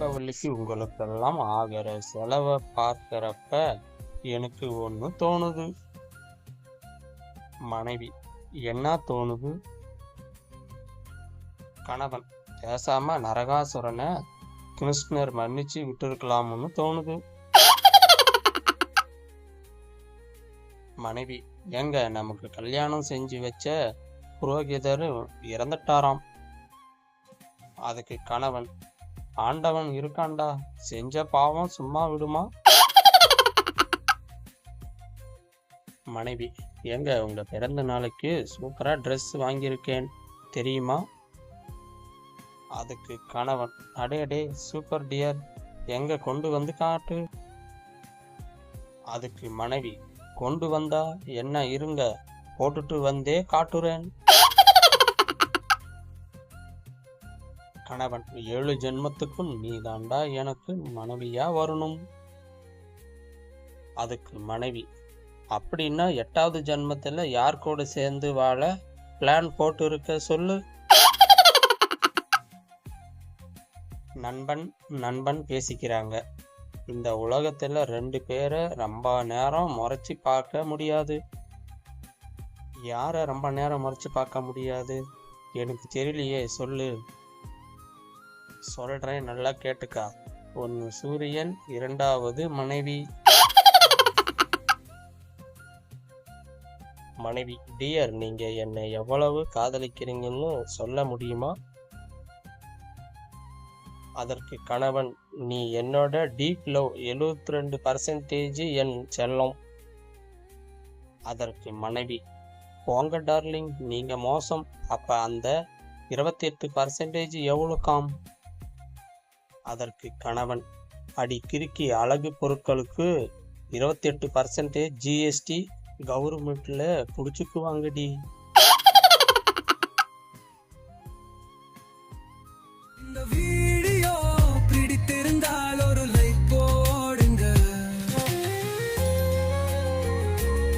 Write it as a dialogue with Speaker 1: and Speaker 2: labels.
Speaker 1: தீபாவளிக்கு உங்களுக்கெல்லாம் ஆகிற செலவை பார்க்குறப்ப எனக்கு ஒன்று தோணுது. மனைவி என்ன தோணுது? கணவன் பேசாம நரகாசுரனை கிருஷ்ணர் மன்னிச்சு விட்டுருக்கலாம்னு தோணுது. மனைவி எங்க நமக்கு கல்யாணம் செஞ்சு வச்ச புரோகிதர் இறந்துட்டாராம். அதுக்கு கணவன் ஆண்டவன் இருக்காண்டா? செஞ்ச பாவம் சும்மா விடுமா? மனைவி எங்க உங்க பிறந்த நாளைக்கு சூப்பரா ட்ரெஸ் வாங்கியிருக்கேன். தெரியுமா? அதுக்கு கணவன் அடே அடே சூப்பர் டியர் எங்க கொண்டு வந்து காட்டு? அதுக்கு மனைவி கொண்டு வந்தா என்ன இருங்க? போட்டுட்டு வந்தே காட்டுறேன். கணவன் ஏழு ஜென்மத்துக்கும் நீதாண்டா எனக்கு மனைவியா வரணும்? அதுக்கு மனைவி. அப்படின்னா எட்டாவது ஜென்மத்தில் யார் கூட சேர்ந்து வாழ பிளான் போட்டு இருக்க சொல்லு? நண்பன் நண்பன் பேசிக்கிறாங்க. இந்த உலகத்தில் ரெண்டு பேரை ரொம்ப நேரம் முறைச்சி பார்க்க முடியாது. யாரை ரொம்ப நேரம் முறைச்சி பார்க்க முடியாது? எனக்கு தெரியலையே சொல்லு. சொல்றேன் நல்லா கேட்டுக்கா. ஒன்று சூரியன் இரண்டாவது மனைவி. மனைவி டியர் நீங்க என்னை எவ்வளவு காதலிக்கிறீங்கன்னு சொல்ல முடியுமா? அதற்கு கணவன் நீ என்னோட டீப் லவ் எழுபத்தி ரெண்டு பர்சன்டேஜ் என் செல்லம். அதற்கு மனைவி போங்க டார்லிங் நீங்க மோசம். அப்ப அந்த இருபத்தி எட்டு பர்சன்டேஜ் எவ்வளோக்காம் அதற்கு கணவன். அடி கிறுக்கி அழகு பொருட்களுக்கு இருபத்தி எட்டு பர்சன்டேஜ் ஜிஎஸ்டி கவர்மெண்ட்ல பிடிச்சிக்குவாங்கடி. இந்த